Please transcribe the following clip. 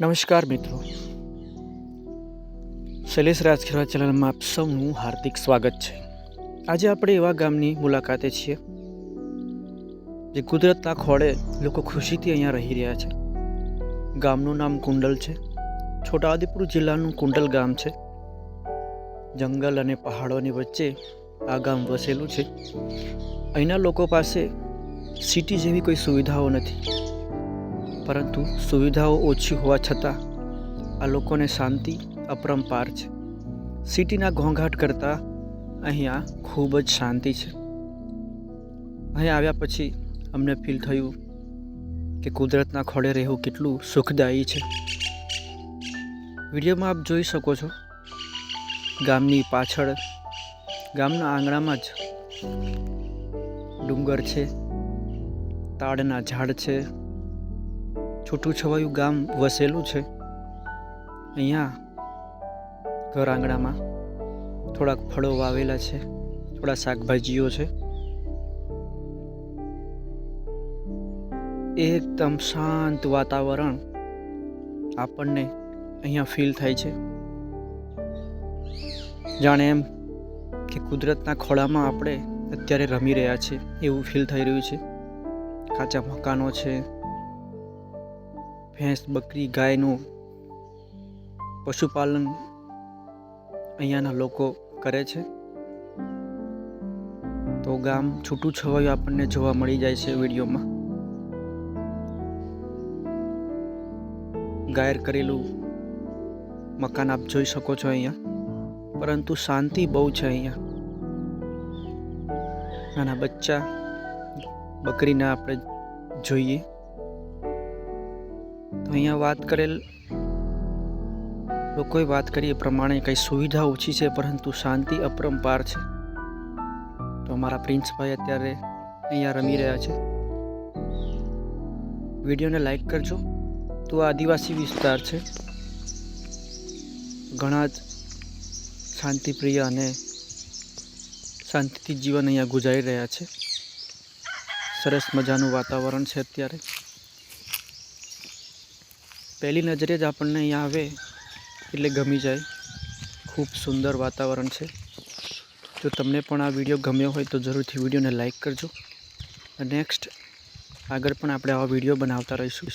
નમસ્કાર મિત્રો. શૈલેષ રાજખેરવા ચેનલમાં આપ સૌનું હાર્દિક સ્વાગત છે. આજે આપણે એવા ગામની મુલાકાતે છીએ, જે કુદરતના ખોળે લોકો ખુશીથી અહીંયા રહી રહ્યા છે. ગામનું નામ કુંડલ છે. છોટાઉદેપુર જિલ્લાનું કુંડલ ગામ છે. જંગલ અને પહાડોની વચ્ચે આ ગામ વસેલું છે. અહીંના લોકો પાસે સિટી જેવી કોઈ સુવિધાઓ નથી. પરંતુ સુવિધાઓ ઓછી હોવા છતાં આ લોકોને શાંતિ અપરંપાર છે. સિટીના ઘોંઘાટ કરતાં અહીંયા ખૂબ જ શાંતિ છે. અહીં આવ્યા પછી અમને ફીલ થયું કે કુદરતના ખોળે રહેવું કેટલું સુખદાયી છે. વિડીયોમાં આપ જોઈ શકો છો ગામની પાછળ, ગામના આંગણામાં જ ડુંગર છે, તાડના ઝાડ છે છૂટું છવાયું ગામ વસેલું છે. અહીંયા ઘર આંગણામાં થોડાક ફળો વાવેલા છે, થોડા શાકભાજીઓ છે. એકદમ શાંત વાતાવરણ આપણને અહીંયા ફીલ થાય છે. જાણે એમ કે કુદરતના ખોળામાં આપણે અત્યારે રમી રહ્યા છીએ, એવું ફીલ થઈ રહ્યું છે. કાચા મકાનો છે ભેંસ, બકરી, ગાયનું પશુપાલન અહીંયાના લોકો કરે છે. તો ગામ છૂટું છવાયું આપણને જોવા મળી જાય છે વિડીયોમાં. ગાયર કરેલું મકાન આપ જોઈ શકો છો અહીંયા. પરંતુ શાંતિ બહુ છે અહીંયા. નાના બચ્ચા, બકરીને આપણે જોઈએ. તો અહીંયા વાત કરેલ, લોકોએ વાત કરી એ પ્રમાણે કંઈ સુવિધા ઓછી છે, પરંતુ શાંતિ અપરંપાર છે. તો અમારા પ્રિન્સભાઈ અત્યારે અહીંયા રમી રહ્યા છે. વિડીયોને લાઈક કરજો. તો આદિવાસી વિસ્તાર છે. ઘણા જ શાંતિપ્રિય અને શાંતિથી જીવન અહીંયા ગુજારી રહ્યા છે. સરસ મજાનું વાતાવરણ છે અત્યારે. પહેલી નજરે જ આપણને અહીંયા આવે એટલે ગમી જાય. ખૂબ સુંદર વાતાવરણ છે. જો તમને પણ આ વીડિયો ગમ્યો હોય તો જરૂરથી વિડીયોને લાઇક કરજો. નેક્સ્ટ આગળ પણ આપણે આવા વીડિયો બનાવતા રહીશું.